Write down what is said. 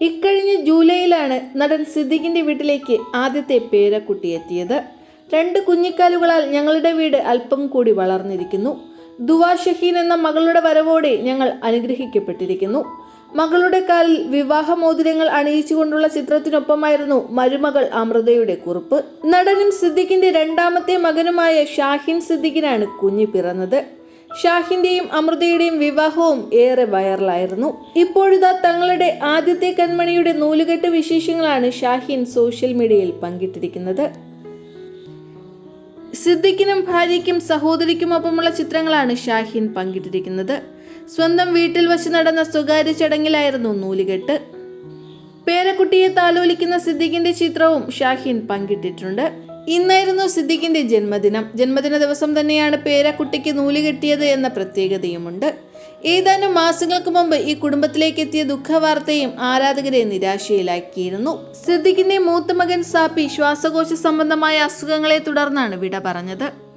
ഇക്കഴിഞ്ഞ ജൂലൈയിലാണ് നടൻ സിദ്ദിഖിന്റെ വീട്ടിലേക്ക് ആദ്യത്തെ പേരക്കുട്ടി എത്തിയത്. രണ്ട് കുഞ്ഞിക്കാലുകളാൽ ഞങ്ങളുടെ വീട് അല്പം കൂടി വളർന്നിരിക്കുന്നു. ദുവാ ഷഹീൻ എന്ന മകളുടെ വരവോടെ ഞങ്ങൾ അനുഗ്രഹിക്കപ്പെട്ടിരിക്കുന്നു. മകളുടെ കാലിൽ വിവാഹമോതിരങ്ങൾ അണിയിച്ചുകൊണ്ടുള്ള ചിത്രത്തിനൊപ്പമായിരുന്നു മരുമകൾ അമൃതയുടെ കുറിപ്പ്. നടനും സിദ്ദിഖിന്റെ രണ്ടാമത്തെ മകനുമായ ഷാഹിൻ സിദ്ദിഖിനാണ് കുഞ്ഞ് പിറന്നത്. ഷാഹിന്റെയും അമൃതയുടെയും വിവാഹവും ഏറെ വൈറലായിരുന്നു. ഇപ്പോഴിതാ തങ്ങളുടെ ആദ്യത്തെ കൺമണിയുടെ നൂലുകെട്ട് വിശേഷങ്ങളാണ് ഷാഹിൻ സോഷ്യൽ മീഡിയയിൽ പങ്കിട്ടിരിക്കുന്നത്. സിദ്ദിഖിനും ഭാര്യയ്ക്കും സഹോദരിക്കുമൊപ്പമുള്ള ചിത്രങ്ങളാണ് ഷാഹിൻ പങ്കിട്ടിരിക്കുന്നത്. സ്വന്തം വീട്ടിൽ വച്ച് നടന്ന സ്വകാര്യ ചടങ്ങിലായിരുന്നു നൂലുകെട്ട്. പേരക്കുട്ടിയെ താലോലിക്കുന്ന സിദ്ദിഖിന്റെ ചിത്രവും ഷാഹിൻ പങ്കിട്ടിട്ടുണ്ട്. ഇന്നായിരുന്നു സിദ്ദിഖിന്റെ ജന്മദിനം. ജന്മദിന ദിവസം തന്നെയാണ് പേരക്കുട്ടിക്ക് നൂൽ കെട്ടിയത് എന്ന പ്രത്യേകതയുമുണ്ട്. ഏതാനും മാസങ്ങൾക്ക് മുമ്പ് ഈ കുടുംബത്തിലേക്ക് എത്തിയ ദുഃഖവാർത്തയും ആരാധകരെ നിരാശയിലാക്കിയിരുന്നു. സിദ്ദിഖിന്റെ മൂത്ത മകൻ സാപ്പി ശ്വാസകോശ സംബന്ധമായ അസുഖങ്ങളെ തുടർന്നാണ് വിട പറഞ്ഞത്.